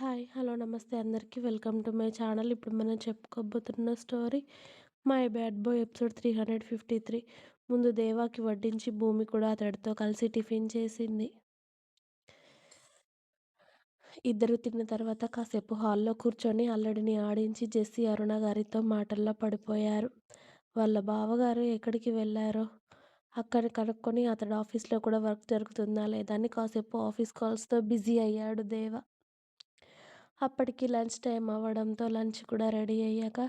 Hi hello నమస్తే అందరికీ. Welcome to my channel. ఇప్పుడు మనం చెప్పుకోబోతున్న story my bad boy episode three hundred fifty three ముందు దేవాకి వడ్డించి భూమి కూడా అతడితో కలిసి టిఫిన్ చేసింది. ఇద్దరు తిన్న తర్వాత కాసేపు హాల్లో కూర్చొని అల్లడిని ఆడించి జెస్సీ అరుణ గారితో మాటల్లో పడిపోయారు. వాళ్ళ బావగారు ఎక్కడికి వెళ్ళారో అక్కడ కనుక్కొని అతడు ఆఫీస్లో కూడా వర్క్ జరుగుతుందా లేదా అని కాసేపు ఆఫీస్ కాల్స్తో బిజీ అయ్యాడు దేవ. అప్పటికి లంచ్ టైం అవ్వడంతో లంచ్ కూడా రెడీ అయ్యాక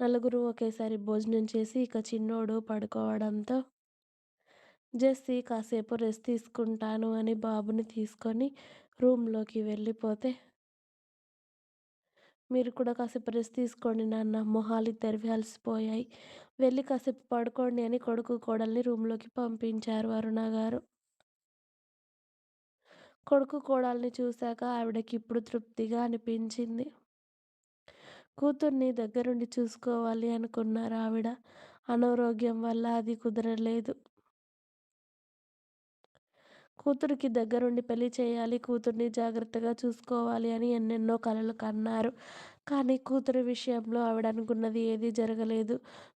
నలుగురు ఒకేసారి భోజనం చేసి ఇక చిన్నోడు పడుకోవడంతో జెస్సీ కాసేపు రెస్ట్ తీసుకుంటాను అని బాబుని తీసుకొని రూమ్లోకి వెళ్ళిపోతే మీరు కూడా కాసేపు రెస్ట్ తీసుకోండి నాన్న మొహాలు ఇద్దరివి అలసిపోయాయి. వెళ్ళి కాసేపు పడుకోండి అని కొడుకు కోడల్ని రూమ్లోకి పంపించారు అరుణ గారు. కొడుకు కోడల్ని చూశాక ఆవిడకి ఇప్పుడు తృప్తిగా అనిపించింది. కూతుర్ని దగ్గరుండి చూసుకోవాలి అనుకున్నారు ఆవిడ. అనారోగ్యం వల్ల అది కుదరలేదు. కూతురికి దగ్గరుండి పెళ్ళి చేయాలి. కూతుర్ని జాగ్రత్తగా చూసుకోవాలి అని ఎన్నెన్నో కలలు కన్నారు. కానీ కూతురు విషయంలో ఆవిడ అనుకున్నది ఏదీ జరగలేదు.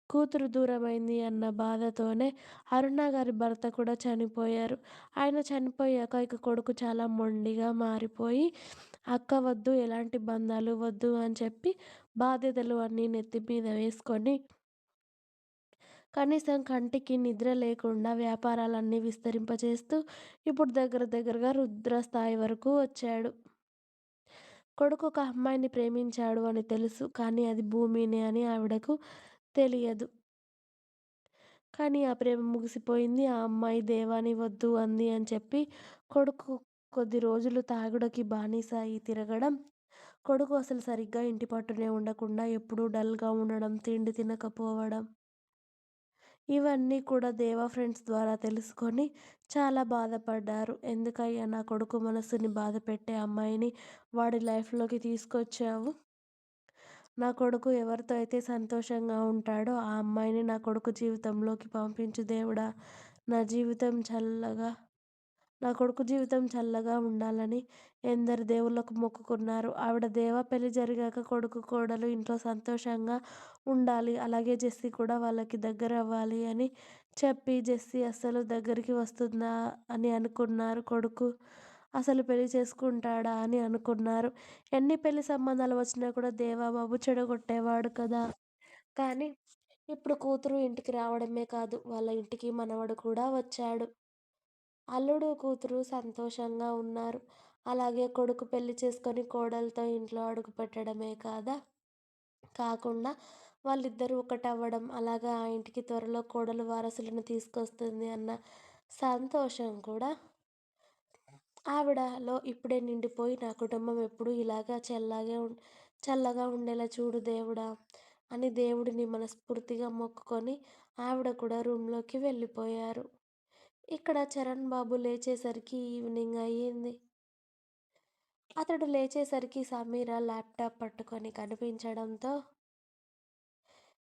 కూతురు దూరమైంది అన్న బాధతోనే అరుణ గారి భర్త కూడా చనిపోయారు. ఆయన చనిపోయాక ఇక కొడుకు చాలా మొండిగా మారిపోయి అక్క వద్దు ఎలాంటి బంధాలు వద్దు అని చెప్పి బాధ్యతలు అన్నీ నెత్తి మీద వేసుకొని కనీసం కంటికి నిద్ర లేకుండా వ్యాపారాలన్నీ విస్తరింపచేస్తూ ఇప్పుడు దగ్గర దగ్గరగా రుద్రస్థాయి వరకు వచ్చాడు. కొడుకు ఒక అమ్మాయిని ప్రేమించాడు అని తెలుసు కానీ అది భూమిని అని ఆవిడకు తెలియదు. కానీ ఆ ప్రేమ ముగిసిపోయింది. ఆ అమ్మాయి దేవాని వద్దు అంది అని చెప్పి కొడుకు కొద్ది రోజులు తాగుడకి బానిసాయి తిరగడం కొడుకు అసలు సరిగ్గా ఇంటి పట్టునే ఉండకుండా ఎప్పుడూ డల్గా ఉండడం తిండి తినకపోవడం ఇవన్నీ కూడా దేవా ఫ్రెండ్స్ ద్వారా తెలుసుకొని చాలా బాధపడ్డారు. ఎందుకయ్యా నా కొడుకు మనసుని బాధ పెట్టే అమ్మాయిని వాడి లైఫ్లోకి తీసుకొచ్చావు? నా కొడుకు ఎవరితో అయితే సంతోషంగా ఉంటాడో ఆ అమ్మాయిని నా కొడుకు జీవితంలోకి పంపించు దేవుడా. నా జీవితం చల్లగా నా కొడుకు జీవితం చల్లగా ఉండాలని ఎందరు దేవుళ్ళకు మొక్కుకున్నారు. ఆవిడ దేవ పెళ్ళి జరిగాక కొడుకు కోడలు ఇంట్లో సంతోషంగా ఉండాలి. అలాగే జెస్సీ కూడా వాళ్ళకి దగ్గర అవ్వాలి అని చెప్పి జెస్సీ అస్సలు దగ్గరికి వస్తుందా అని అనుకున్నారు కొడుకు. అసలు పెళ్ళి చేసుకుంటాడా అని అనుకున్నారు. ఎన్ని పెళ్ళి సంబంధాలు వచ్చినా కూడా దేవాబాబు చెడగొట్టేవాడు కదా. కానీ ఇప్పుడు కూతురు ఇంటికి రావడమే కాదు వాళ్ళ ఇంటికి మనవడు కూడా వచ్చాడు. అల్లుడు కూతురు సంతోషంగా ఉన్నారు. అలాగే కొడుకు పెళ్ళి చేసుకొని కోడలతో ఇంట్లో అడుగు పెట్టడమే కాదా? కాకుండా వాళ్ళిద్దరూ ఒకటవ్వడం అలాగా ఆ ఇంటికి త్వరలో కోడలు వారసులను తీసుకొస్తుంది అన్న సంతోషం కూడా ఆవిడలో ఇప్పుడే నిండిపోయి నా కుటుంబం ఎప్పుడు ఇలాగా చల్లగా చల్లగా ఉండేలా చూడు దేవుడా అని దేవుడిని మనస్ఫూర్తిగా మొక్కుకొని ఆవిడ కూడా రూమ్లోకి వెళ్ళిపోయారు. ఇక్కడ చరణ్ బాబు లేచేసరికి ఈవినింగ్ అయ్యింది. అతడు లేచేసరికి సమీర ల్యాప్టాప్ పట్టుకొని కనిపించడంతో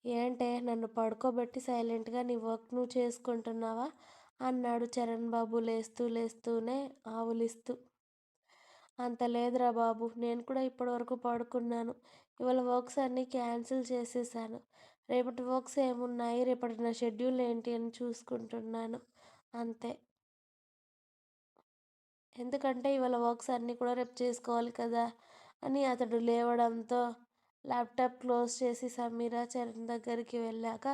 ఏంటే నన్ను పడుకోబెట్టి సైలెంట్గా నీ వర్క్ నువ్వు చేసుకుంటున్నావా? అన్నాడు చరణ్ బాబు లేస్తూ లేస్తూనే ఆవులిస్తూ. అంత లేదురా బాబు నేను కూడా ఇప్పటివరకు పడుకున్నాను. ఇవాళ వర్క్స్ అన్నీ క్యాన్సిల్ చేసేసాను. రేపటి వర్క్స్ ఏమున్నాయి? రేపటి నా షెడ్యూల్ ఏంటి అని చూసుకుంటున్నాను. అంతే. ఎందుకంటే ఇవాళ వర్క్స్ అన్నీ కూడా రేపు చేసుకోవాలి కదా అని అతడు లేవడంతో ల్యాప్టాప్ క్లోజ్ చేసి సమీర చరణ్ దగ్గరికి వెళ్ళాక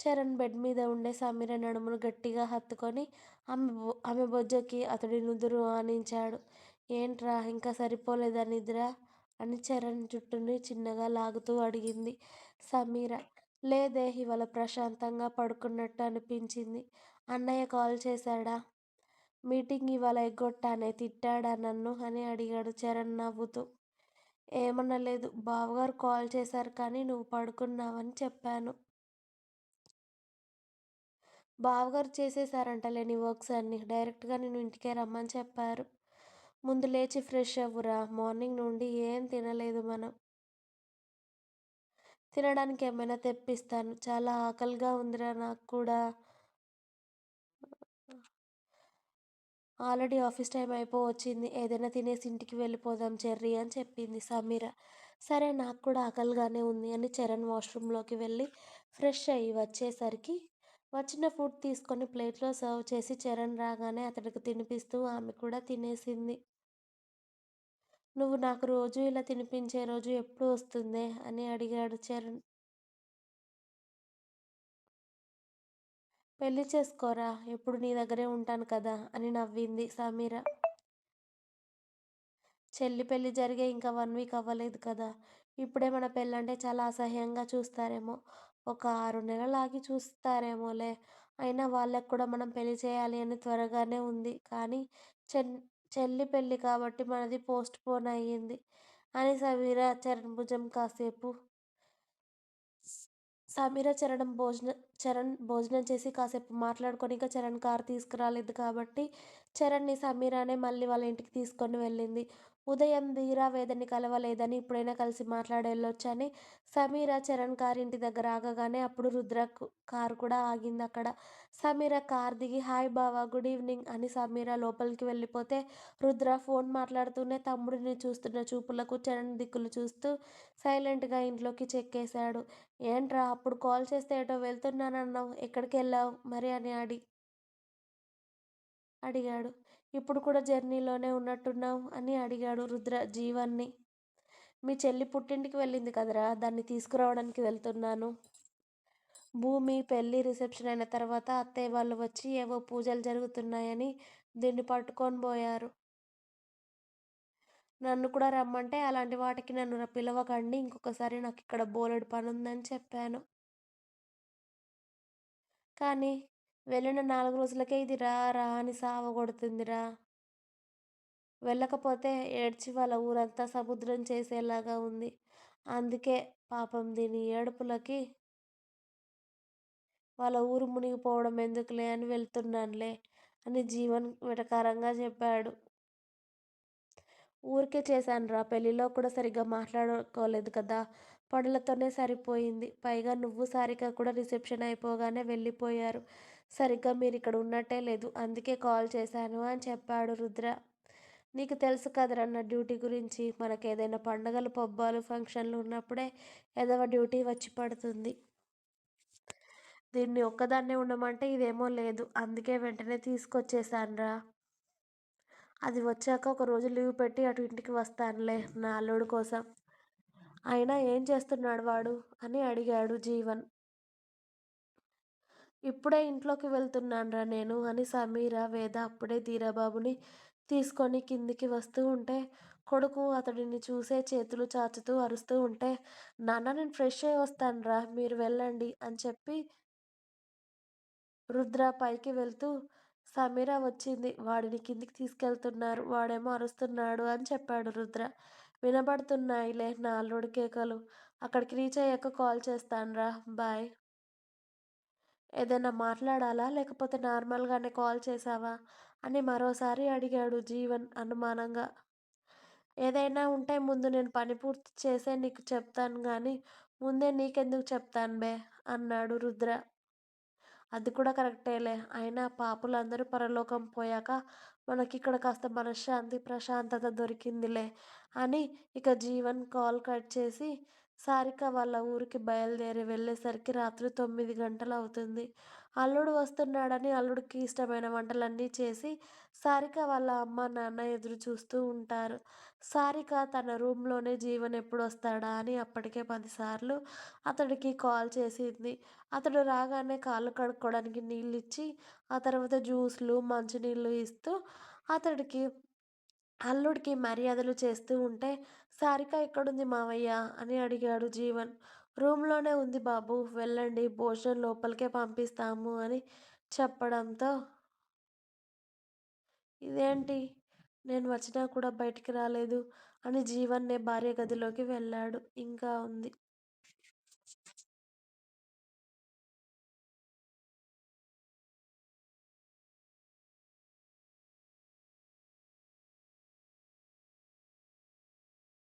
చరణ్ బెడ్ మీద ఉండే సమీర నడుమును గట్టిగా హత్తుకొని ఆమె ఆమె బొజ్జకి అతడి నుదురు ఆనించాడు. ఏంట్రా ఇంకా సరిపోలేదా నిద్ర అని చరణ్ జుట్టుని చిన్నగా లాగుతూ అడిగింది. సమీర లేదే ఇవాళ ప్రశాంతంగా పడుకున్నట్టు అనిపించింది. అన్నయ్య కాల్ చేశాడా? మీటింగ్ ఇవాళ ఎగ్గొట్టానే తిట్టాడా నన్ను అని అడిగాడు చరణ్ నవ్వుతూ. ఏమనలేదు బావగారు కాల్ చేశారు కానీ నువ్వు పడుకున్నావని చెప్పాను. బావగారు చేసేసారంటలే నీ వర్క్స్ అన్ని. డైరెక్ట్గా నేను ఇంటికే రమ్మని చెప్పారు. ముందు లేచి ఫ్రెష్ అవ్వురా. మార్నింగ్ నుండి ఏం తినలేదు మనం. తినడానికి ఏమైనా తెప్పిస్తాను. చాలా ఆకలిగా ఉందిరా నాకు కూడా. ఆల్రెడీ ఆఫీస్ టైం అయిపోవచ్చింది. ఏదైనా తినేసి ఇంటికి వెళ్ళిపోదాం చెర్రీ అని చెప్పింది సమీర. సరే నాకు కూడా ఆకలిగానే ఉంది అని చరణ్ వాష్రూమ్లోకి వెళ్ళి ఫ్రెష్ అయ్యి వచ్చేసరికి వచ్చిన ఫుడ్ తీసుకొని ప్లేట్లో సర్వ్ చేసి చరణ్ రాగానే అతడికి తినిపిస్తూ ఆమె కూడా తినేసింది. నువ్వు నాకు రోజు ఇలా తినిపించే రోజు ఎప్పుడు వస్తుందే అని అడిగాడు చరణ్. పెళ్ళి చేసుకోరా ఎప్పుడు నీ దగ్గరే ఉంటాను కదా అని నవ్వింది సమీర. చెల్లి పెళ్ళి జరిగే ఇంకా వన్ వీక్ అవ్వలేదు కదా. ఇప్పుడే మన పెళ్ళంటే చాలా అసహ్యంగా చూస్తారేమో. ఒక ఆరు నెలలు ఆగి చూస్తారేమోలే. అయినా వాళ్ళకి కూడా మనం పెళ్ళి చేయాలి అని త్వరగానే ఉంది కానీ చెల్లి పెళ్ళి కాబట్టి మనది పోస్ట్ పోన్ అయింది అని సమీర చరణ్ భుజం కాసేపు సమీర చరణ్ భోజనం చరణ్ భోజనం చేసి కాసేపు మాట్లాడుకొని ఇంకా చరణ్ కారు తీసుకురాలేదు కాబట్టి చరణ్ని సమీరనే మళ్ళీ వాళ్ళ ఇంటికి తీసుకొని వెళ్ళింది. ఉదయం ధీర వేదని కలవలేదని ఇప్పుడైనా కలిసి మాట్లాడెళ్ళొచ్చని సమీర చరణ్ కార్ ఇంటి దగ్గర ఆగగానే అప్పుడు రుద్ర కారు కూడా ఆగింది అక్కడ. సమీర కారు దిగి హాయ్ బావా గుడ్ ఈవినింగ్ అని సమీర లోపలికి వెళ్ళిపోతే రుద్ర ఫోన్ మాట్లాడుతూనే తమ్ముడిని చూస్తున్న చూపులకు చరణ్ దిక్కులు చూస్తూ సైలెంట్గా ఇంట్లోకి చెక్కేశాడు. ఏంట్రా అప్పుడు కాల్ చేస్తే ఎటో ఎక్కడికి వెళ్ళావు మరి అని అడిగాడు. ఇప్పుడు కూడా జర్నీలోనే ఉన్నట్టున్నావు అని అడిగాడు రుద్ర జీవన్ని మీ చెల్లి పుట్టింటికి వెళ్ళింది కదరా దాన్ని తీసుకురావడానికి వెళ్తున్నాను. భూమి పెళ్ళి రిసెప్షన్ అయిన తర్వాత అత్తయ్య వాళ్ళు వచ్చి ఏవో పూజలు జరుగుతున్నాయని దీన్ని పట్టుకొనిబోయారు. నన్ను కూడా రమ్మంటే అలాంటి వాటికి నన్ను పిలవకండి ఇంకొకసారి నాకు ఇక్కడ బోలెడు పని ఉందని చెప్పాను. కానీ వెళ్ళిన నాలుగు రోజులకే ఇది రా రా అని సావగొడుతుందిరా వెళ్ళకపోతే ఏడ్చి వాళ్ళ ఊరంతా సముద్రం చేసేలాగా ఉంది. అందుకే పాపం దీని ఏడుపులకి వాళ్ళ ఊరు మునిగిపోవడం ఎందుకులే అని వెళ్తున్నానులే అని జీవన్ వెటకారంగా చెప్పాడు. ఊరికే చేశానురా పెళ్ళిలో కూడా సరిగ్గా మాట్లాడుకోలేదు కదా పనులతోనే సరిపోయింది. పైగా నువ్వు సారిక కూడా రిసెప్షన్ అయిపోగానే వెళ్ళిపోయారు. సరిగ్గా మీరు ఇక్కడ ఉన్నట్టే లేదు. అందుకే కాల్ చేశాను అని చెప్పాడు రుద్ర. నీకు తెలుసు కదరా నా డ్యూటీ గురించి మనకు ఏదైనా పండగలు పబ్బాలు ఫంక్షన్లు ఉన్నప్పుడే ఏదో డ్యూటీ వచ్చి పడుతుంది. దీన్ని ఒక్కదాన్నే ఉండమంటే ఇదేమో లేదు. అందుకే వెంటనే తీసుకొచ్చేసానురా అది వచ్చాక ఒక రోజు లీవ్ పెట్టి అటు ఇంటికి వస్తానులే నా అల్లుడు కోసం. అయినా ఏం చేస్తున్నాడు వాడు? అని అడిగాడు జీవన్. ఇప్పుడే ఇంట్లోకి వెళ్తున్నాన్రా నేను అని సమీర వేద అప్పుడే ధీరాబాబుని తీసుకొని కిందికి వస్తూ ఉంటే కొడుకు అతడిని చూసే చేతులు చాచుతూ అరుస్తూ ఉంటే నాన్న నేను ఫ్రెష్ అయి వస్తానురా మీరు వెళ్ళండి అని చెప్పి రుద్ర పైకి వెళ్తూ సమీర వచ్చింది. వాడిని కిందికి తీసుకెళ్తున్నారు. వాడేమో అరుస్తున్నాడు అని చెప్పాడు రుద్ర. వినబడుతున్నాయిలే నా అల్లుడి కేకలు. అక్కడికి రీచ్ అయ్యాక కాల్ చేస్తానురా బాయ్ ఏదైనా మాట్లాడాలా లేకపోతే నార్మల్గానే కాల్ చేశావా? అని మరోసారి అడిగాడు జీవన్ అనుమానంగా. ఏదైనా ఉంటే ముందు నేను పని పూర్తి చేసే నీకు చెప్తాను కానీ ముందే నీకెందుకు చెప్తాను బే అన్నాడు రుద్ర. అది కూడా కరెక్టేలే. అయినా పాపులందరూ పరలోకం పోయాక మనకిక్కడ కాస్త మనశ్శాంతి, ప్రశాంతత దొరికిందిలే అని ఇక జీవన్ కాల్ కట్ చేసి సారిక వాళ్ళ ఊరికి బయలుదేరి వెళ్ళేసరికి రాత్రి తొమ్మిది గంటలు అవుతుంది. అల్లుడు వస్తున్నాడని అల్లుడికి ఇష్టమైన వంటలన్నీ చేసి సారిక వాళ్ళ అమ్మ నాన్న ఎదురుచూస్తూ ఉంటారు. సారిక తన రూమ్లోనే జీవన్ జీవన్ ఎప్పుడొస్తాడా అని అప్పటికే పదిసార్లు అతడికి కాల్ చేసింది. అతడు రాగానే కాళ్ళు కడుక్కోవడానికి నీళ్ళు ఇచ్చి ఆ తర్వాత జ్యూస్లు మంచినీళ్ళు ఇస్తూ అతడికి అల్లుడికి మర్యాదలు చేస్తూ ఉంటే సారిక ఎక్కడుంది మావయ్య అని అడిగాడు జీవన్. రూమ్లోనే ఉంది బాబు వెళ్ళండి భోజనం లోపలికే పంపిస్తాము అని చెప్పడంతో ఇదేంటి నేను వచ్చినా కూడా బయటికి రాలేదు అని జీవన్నే భార్య గదిలోకి వెళ్ళాడు. ఇంకా ఉంది.